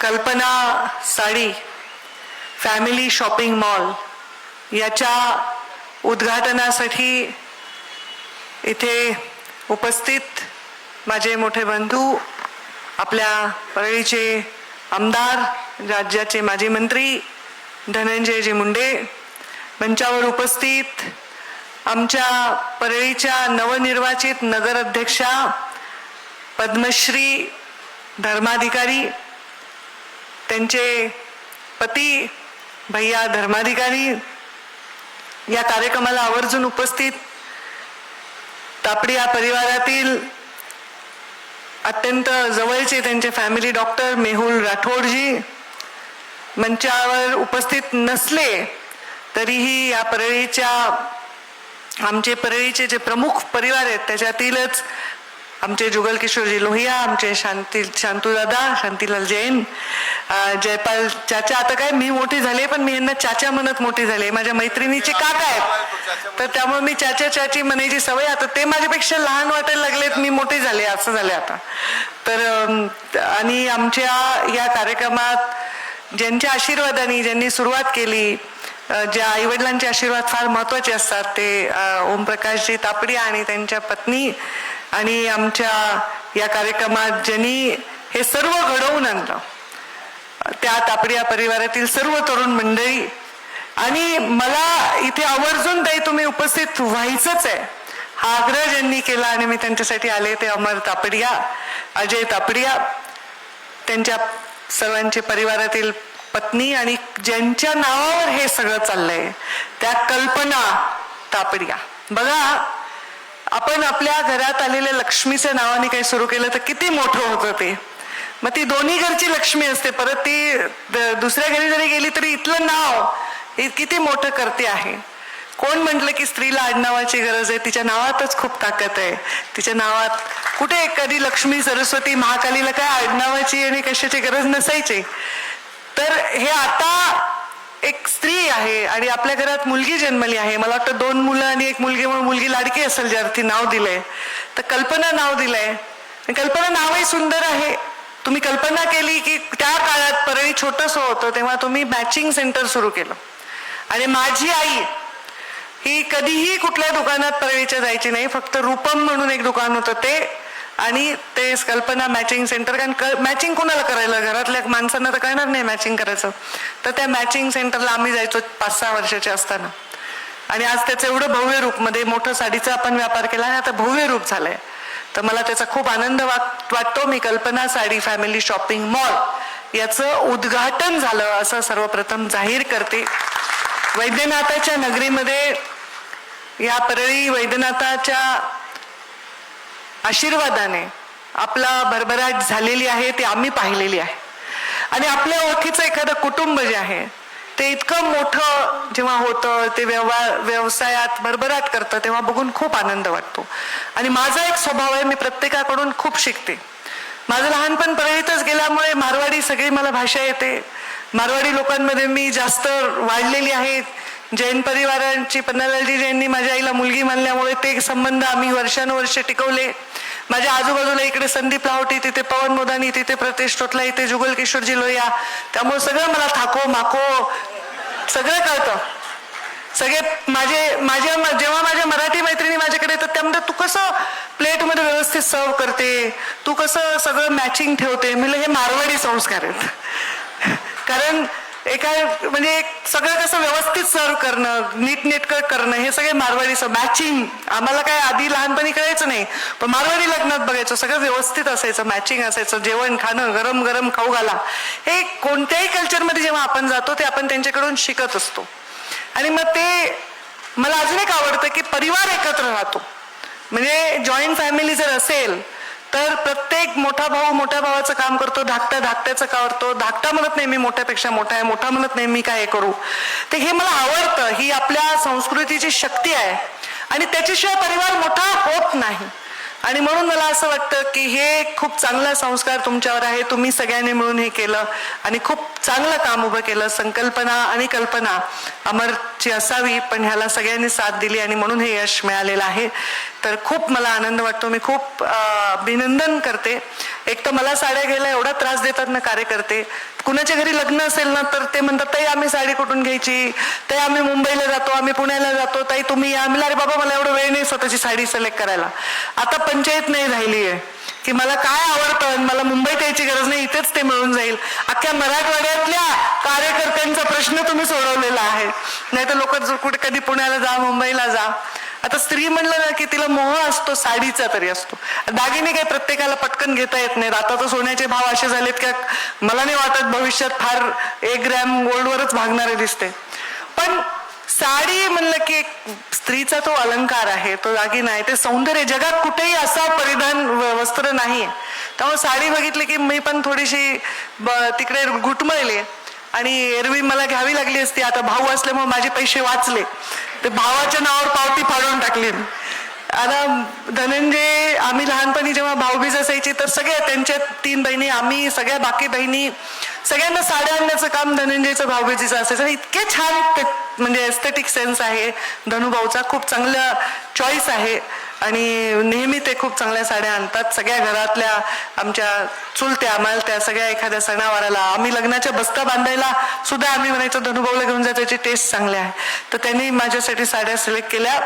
कल्पना sari family shopping mall याच्या उद्घाटनासाठी इथे उपस्थित माझे मोठे बंधू आपल्या परळीचे आमदार राज्याचे माजी मंत्री धनंजयजी मुंडे मंचावर उपस्थित आमच्या परळीच्या नवनिर्वाचित नगराध्यक्षा पद्मश्री धर्माधिकारी त्यांचे पती भैया धर्माधिकारी या कार्यक्रमाला आवर्जून उपस्थित. तापडी या परिवारातील अत्यंत जवळचे त्यांचे फॅमिली डॉक्टर मेहुल राठोडजी मंचावर उपस्थित नसले तरीही या परळीच्या आमचे परळीचे जे प्रमुख परिवार आहेत त्याच्यातीलच आमचे जुगल किशोरजी लोहिया आमचे शांती शांतूदादा शांतीलाल जैन जयपाल चाचा आता काय मी मोठी झाले पण मी यांना चाचा म्हणत मोठी झाले. माझ्या मैत्रिणीचे काका आहेत. तर त्यामुळे मी चाचा चाची म्हणायची सवय आता ते माझ्यापेक्षा लहान वाटायला लागलेत मी मोठे झाले असं झाले आता. तर आणि आमच्या या कार्यक्रमात ज्यांच्या आशीर्वादाने ज्यांनी सुरुवात केली ज्या आईवडिलांचे आशीर्वाद फार महत्त्वाचे असतात ते ओमप्रकाशजी तापडी आणि त्यांच्या पत्नी आणि आमच्या या कार्यक्रमात ज्यांनी हे सर्व घडवून आणलं त्या तापडिया परिवारातील सर्व तरुण मंडळी आणि मला इथे आवर्जून ताई तुम्ही उपस्थित व्हायचंच आहे. हा आग्रह ज्यांनी केला आणि मी त्यांच्यासाठी आले ते अमर तापडिया अजय तापडिया त्यांच्या सर्वांचे परिवारातील पत्नी आणि ज्यांच्या नावावर हे सगळं चाललंय त्या कल्पना तापडिया. बघा आपण आपल्या घरात आलेल्या लक्ष्मीच्या नावाने काही सुरू केलं तर किती मोठं होतं ते. मग ती दोन्ही घरची लक्ष्मी असते. परत ती द- दुसऱ्या घरी जरी गेली तरी इथलं नाव हे किती मोठं करते आहे. कोण म्हटलं की स्त्रीला आडनावाची गरज आहे? तिच्या नावातच खूप ताकद आहे. तिच्या नावात कुठे कधी लक्ष्मी सरस्वती महाकालीला काय आडनावाची आणि कशाची गरज नसायची? तर हे आता एक स्त्री आहे आणि आपल्या घरात मुलगी जन्मली आहे. मला वाटतं दोन मुलं आणि एक मुलगी म्हणून मुलगी लाडकी असेल ज्या अर्थी नाव दिलंय. तर कल्पना नाव दिलंय. कल्पना नावही सुंदर आहे. तुम्ही कल्पना केली की त्या काळात परळी छोटंसं होतं तेव्हा तुम्ही मॅचिंग सेंटर सुरू केलं. आणि माझी आई ही कधीही कुठल्या दुकानात परळीच्या जायची नाही. फक्त रूपम म्हणून एक दुकान होतं. ते आणि ते कल्पना मॅचिंग सेंटर कारण मॅचिंग कोणाला करायला? घरातल्या माणसांना तर कळणार नाही मॅचिंग करायचं. तर त्या मॅचिंग सेंटरला आम्ही जायचो पाच सहा वर्षाचे असताना. आणि आज त्याचं एवढं भव्य रूपमध्ये मोठं साडीचा आपण व्यापार केला आणि आता भव्य रूप झालंय. तर मला त्याचा खूप आनंद वाटतो. मी कल्पना साडी फॅमिली शॉपिंग मॉल याचं उद्घाटन झालं असं सर्वप्रथम जाहीर करते. वैद्यनाथाच्या नगरीमध्ये या परळी वैद्यनाथाच्या आशीर्वादाने आपला भरभराट झालेली आहे ती आम्ही पाहिलेली आहे. आणि आपल्या ओळखीचं एखादं कुटुंब जे आहे ते इतकं मोठं जेव्हा होतं ते व्यवहार व्यवसायात भरभराट करतं तेव्हा बघून खूप आनंद वाटतो. आणि माझा एक स्वभाव आहे मी प्रत्येकाकडून खूप शिकते. माझं लहानपण परळीतच गेल्यामुळे मारवाडी सगळी मला भाषा येते. मारवाडी लोकांमध्ये मी जास्त वाढलेली आहे. जैन परिवारांची पन्नालालजी जैननी माझ्या आईला मुलगी मानल्यामुळे ते संबंध आम्ही वर्षानुवर्षे टिकवले. माझ्या आजूबाजूला इकडे संदीप लाहोटी तिथे पवन मोदानी तिथे प्रतेश टोटला इथे जुगल किशोरजी लोहिया. त्यामुळे सगळं मला थाको माको सगळं कळतं. सगळे माझे माझ्या जेव्हा माझ्या मराठी मैत्रिणी माझ्याकडे येतात त्यामध्ये तू कसं प्लेटमध्ये व्यवस्थित सर्व करते? तू कसं सगळं मॅचिंग ठेवते? म्हणजे हे मारवाडी संस्कार आहेत. कारण एका म्हणजे एक सगळं कसं व्यवस्थित सर्व करणं नीटनेटकं करणं हे सगळे मारवाडीचं मॅचिंग आम्हाला काय आधी लहानपणी कळायचं नाही पण मारवाडी लग्नात बघायचं सगळं व्यवस्थित असायचं मॅचिंग असायचं जेवण खाणं गरम गरम खाऊ घाला. हे कोणत्याही कल्चरमध्ये जेव्हा आपण जातो ते आपण त्यांच्याकडून शिकत असतो. आणि मग ते मला अजून एक आवडतं की परिवार एकत्र राहतो. म्हणजे जॉईंट फॅमिली जर असेल तर प्रत्येक मोठा भाऊ मोठ्या भावाचं काम करतो धाकटा धाकट्याचं काम करतो. धाकटा म्हणत नाही मी मोठ्यापेक्षा मोठा आहे मोठा म्हणत नाही मी काय करू. तर हे मला आवडतं ही आपल्या संस्कृतीची शक्ती आहे. आणि त्याच्याशिवाय परिवार मोठा होत नाही. आणि म्हणून मला असं वाटतं की हे खूप चांगला संस्कार तुमच्यावर आहे. तुम्ही सगळ्यांनी मिळून हे केलं आणि खूप चांगलं काम उभं केलं. संकल्पना आणि कल्पना अमरची असावी पण ह्याला सगळ्यांनी साथ दिली आणि म्हणून हे यश मिळालेलं आहे. तर खूप मला आनंद वाटतो. मी खूप अभिनंदन करते. एक तर मला साड्या घ्यायला एवढा त्रास देतात ना कार्यकर्ते. कुणाच्या घरी लग्न असेल ना तर ते म्हणतात ताई आम्ही साडी कुठून घ्यायची? ताई आम्ही मुंबईला जातो आम्ही पुण्याला जातो. ताई तुम्ही या. म्हणलं, अरे बाबा मला एवढं वेळ नाही स्वतःची साडी सिलेक्ट करायला. आता पंचायत नाही राहिली आहे. की मला काय आवडतं मला मुंबईत यायची गरज नाही इथेच ते मिळून जाईल. अख्ख्या मराठवाड्यातल्या कार्यकर्त्यांचा प्रश्न तुम्ही सोडवलेला आहे. नाही तर लोक कुठे कधी पुण्याला जा मुंबईला जा. आता स्त्री म्हणलं ना की तिला मोह असतो साडीचा तरी असतो. दागिने काही प्रत्येकाला पटकन घेता येत नाहीत. आता तर सोन्याचे भाव असे झालेत की मला नाही वाटत भविष्यात फार एक ग्रॅम गोल्डवरच भागणारे दिसते. पण साडी म्हणलं की एक स्त्रीचा तो अलंकार आहे तो दागिना आहे ते सौंदर्य जगात कुठेही असा परिधान व- वस्त्र नाही. त्यामुळे साडी बघितली की मी पण थोडीशी ब- तिकडे घुटमळले आणि एरवी मला घ्यावी लागली असती. आता भाऊ असल्यामुळे माझे पैसे वाचले. ते भावाच्या नावावर पावती फाडून टाकली. आता धनंजय आम्ही लहानपणी जेव्हा भाऊबीज असायची तर सगळ्या त्यांच्या तीन बहिणी आम्ही सगळ्या बाकी बहिणी सगळ्यांना साड्या आणण्याचं काम धनंजयचं भाऊबीजीचं असायचं. इतके छान ते म्हणजे एस्थेटिक सेन्स आहे. धनुभाऊचा खूप चांगला चॉईस आहे. आणि नेहमी ते खूप चांगल्या साड्या आणतात. सगळ्या घरातल्या आमच्या चुलत्या मालत्या सगळ्या एखाद्या सणावाराला आम्ही लग्नाच्या बस्ता बांधायला सुद्धा आम्ही म्हणायचो धनुभाऊला घेऊन जायचं त्याची टेस्ट चांगली आहे. तर त्यांनी माझ्यासाठी साड्या सिलेक्ट केल्या.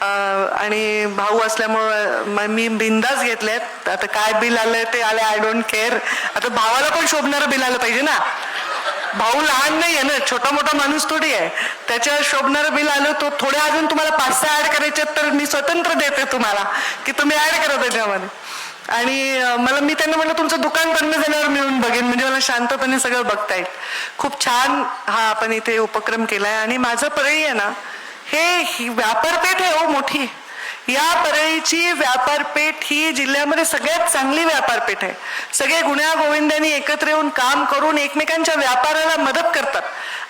आणि भाऊ असल्यामुळं मी बिंदास घेतलेत आता काय बिल आलंय ते आले आय डोंट केअर आता भावाला पण शोभणारं बिल आलं पाहिजे ना. भाऊ लहान नाही आहे ना छोटा मोठा माणूस थोडी आहे. त्याच्या शोभणारं बिल आलं तो थोडे अजून तुम्हाला पाच सहा ऍड करायचे तर मी स्वतंत्र देते तुम्हाला की तुम्ही ऍड करा त्याच्यामध्ये. आणि मला मी त्यांना म्हटलं तुमचं दुकान बंद झाल्यावर मिळून बघेन म्हणजे मला शांतपणे सगळं बघता येईल. खूप छान हा आपण इथे उपक्रम केलाय. आणि माझं परळी आहे ना हे ही व्यापारपेठ आहे हो मोठी. या परळीची व्यापारपेठ ही जिल्ह्यामध्ये सगळ्यात चांगली व्यापारपेठ आहे. सगळे गुण्या गोविंदांनी एकत्र येऊन काम करून एकमेकांच्या व्यापाराला मदत करतात.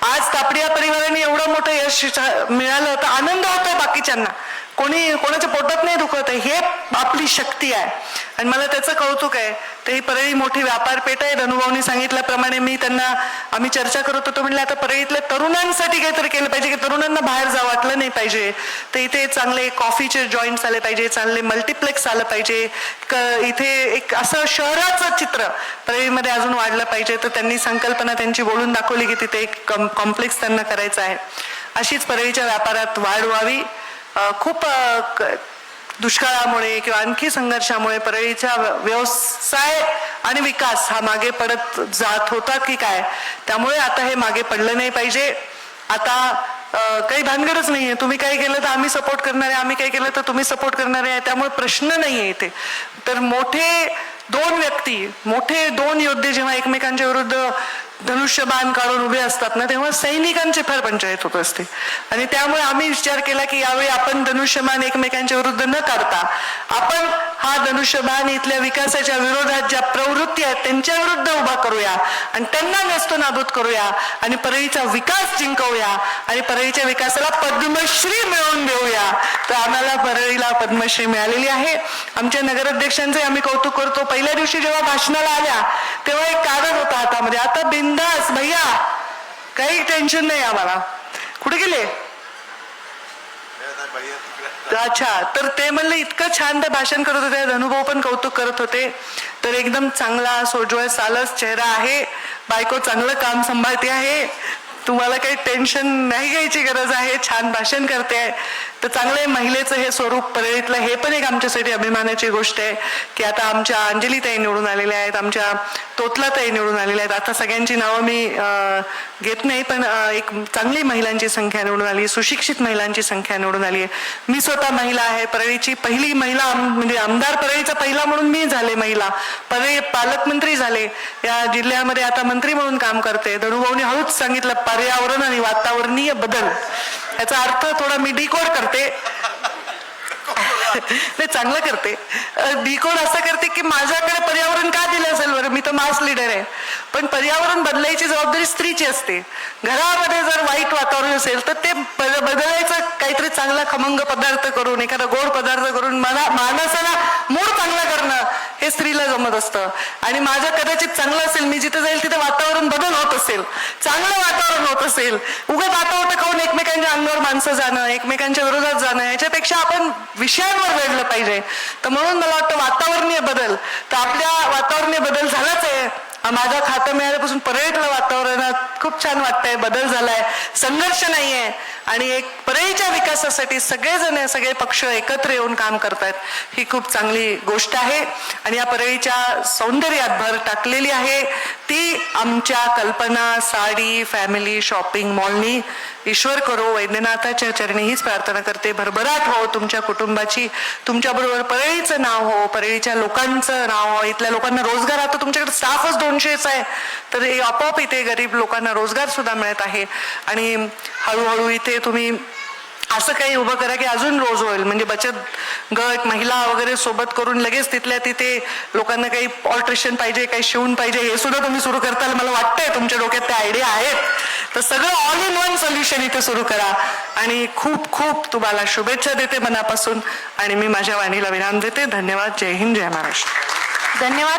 आज तापडिया परिवाराने एवढं मोठं यश मिळालं तर आनंद होतो बाकीच्यांना. कोणी कोणाच्या पोटात नाही दुखत आहे हे आपली शक्ती आहे. आणि मला त्याचं कौतुक आहे. तर ही परळी मोठी व्यापारपेठ आहे. धनुभाऊनी सांगितल्याप्रमाणे मी त्यांना आम्ही चर्चा करत होतो. म्हणलं आता परळीतल्या तरुणांसाठी काहीतरी केलं पाहिजे की तरुणांना बाहेर जावं वाटलं नाही पाहिजे. तर इथे चांगले कॉफीचे जॉईंट्स आले पाहिजे चांगले मल्टिप्लेक्स आलं पाहिजे. क- इथे एक असं शहराचं चित्र परळीमध्ये अजून वाढलं पाहिजे. तर त्यांनी संकल्पना त्यांची बोलून दाखवली की तिथे एक कॉम्प्लेक्स त्यांना करायचं आहे. अशीच परळीच्या व्यापारात वाढ व्हावी. खूप दुष्काळामुळे किंवा आणखी संघर्षामुळे परळीचा व्यवसाय आणि विकास हा मागे पडत जात होता की काय? त्यामुळे आता हे मागे पडलं नाही पाहिजे. आता काही भानगडच नाही आहे तुम्ही काही केलं तर आम्ही सपोर्ट करणार आहे आम्ही काही केलं तर तुम्ही सपोर्ट करणार आहे. त्यामुळे प्रश्न नाही आहे इथे. तर मोठे दोन व्यक्ती मोठे दोन योद्धे जेव्हा एकमेकांच्या विरुद्ध धनुष्यबाण काढून उभे असतात ना तेव्हा सैनिकांची फार पंचायत होत असते. आणि त्यामुळे आम्ही विचार केला की यावेळी आपण धनुष्यबाण एकमेकांच्या विरुद्ध न काढता आपण हा धनुष्यबाण इथल्या विकासाच्या विरोधात ज्या प्रवृत्ती आहेत त्यांच्या विरुद्ध उभा करूया आणि त्यांना नसतो नाबूद करूया आणि परळीचा विकास जिंकवूया आणि परळीच्या विकासाला पद्मश्री मिळवून देऊया. तर आम्हाला परळीला पद्मश्री मिळालेली आहे. आमच्या नगराध्यक्षांचे आम्ही कौतुक करतो. पहिल्या दिवशी जेव्हा भाषणाला आल्या तेव्हा एक कारण होता हातामध्ये. आता बिन बिंदास भैया. काही टेन्शन नाही आम्हाला. कुठे गेले? अच्छा तर ते म्हणलं इतकं छान ते भाषण करत होते धनुभाऊ पण कौतुक करत होते. तर एकदम चांगला सोजवळ सालस चेहरा आहे. बायको चांगलं काम सांभाळते आहे. तुम्हाला काही टेन्शन नाही घ्यायची गरज आहे छान भाषण करते. आहे तर चांगलं आहे महिलेचं हे स्वरूप परळीतलं हे पण एक आमच्यासाठी अभिमानाची गोष्ट आहे. की आता आमच्या अंजलीताई निवडून आलेल्या आहेत आमच्या तोतलाताई निवडून आलेल्या आहेत. आता सगळ्यांची नावं मी घेत नाही पण एक चांगली महिलांची संख्या निवडून आली सुशिक्षित महिलांची संख्या निवडून आली आहे. मी स्वतः महिला आहे परळीची पहिली महिला म्हणजे आमदार परळीचा पहिला म्हणून मी झाले महिला. परळी पालकमंत्री झाले. या जिल्ह्यामध्ये आता मंत्री म्हणून काम करते. धनुभाऊनी हळूच सांगितलं पर्यावरण आणि वातावरणीय बदल. याचा अर्थ थोडा मी डिकोड करते. नाही चांगलं करते. डिकोड असं करते की माझ्याकडे पर्यावरण का दिलं असेल बरं? मी तर मास लीडर आहे. पण पर्यावरण बदलायची जबाबदारी स्त्रीची असते. घरामध्ये जर वाईट वातावरण असेल तर ते बदलायचं काहीतरी चांगला खमंग पदार्थ करून एखादा गोड पदार्थ करून मला माणसाला मूड चांगला करणं हे स्त्रीला जमत असतं. आणि माझं कदाचित चांगलं असेल मी जिथे जाईल तिथे वातावरण बदल होत असेल. चांगलं वातावरण होत असेल. उगाच वातावरण खाऊन एकमेकांच्या अंगावर माणसं जाणं एकमेकांच्या विरोधात जाणं याच्यापेक्षा आपण विषयांवर वेगळं पाहिजे. तर म्हणून मला वाटतं वातावरणीय बदल तर आपल्या वातावरणीय बदल झालाच आहे. माझं खातं मिळाल्यापासून परळीतलं वातावरणात खूप छान वाटतंय बदल झालाय संघर्ष नाहीये. आणि एक परळीच्या विकासासाठी सगळेजण सगळे पक्ष एकत्र येऊन काम करतात ही खूप चांगली गोष्ट आहे. आणि या परळीच्या सौंदर्यात भर टाकलेली आहे ती आमच्या कल्पना साडी फॅमिली शॉपिंग मॉलनी. ईश्वर करो वैद्यनाथाच्या चरणी हीच प्रार्थना करते. भरभराट हो तुमच्या कुटुंबाची. तुमच्याबरोबर परळीचं नाव हो परळीच्या लोकांचं नाव हो. इथल्या लोकांना रोजगार आता तुमच्याकडे स्टाफच दोन दोनशेच आहे. तर हे आपोआप इथे गरीब लोकांना रोजगार सुद्धा मिळत आहे. आणि हळूहळू इथे तुम्ही असं काही उभं करा की अजून रोज होईल. म्हणजे बचत गट महिला वगैरे सोबत करून लगेच तिथल्या तिथे लोकांना काही ऑल्ट्रेशन पाहिजे काही शिवून पाहिजे हे सुद्धा तुम्ही सुरू करताल. मला वाटतंय तुमच्या डोक्यात त्या आयडिया आहेत. तर सगळं ऑल इन वन सोल्युशन इथे सुरू करा. आणि खूप खूप तुम्हाला शुभेच्छा देते मनापासून. आणि मी माझ्या वाणीला विराम देते. धन्यवाद. जय हिंद जय महाराष्ट्र. धन्यवाद.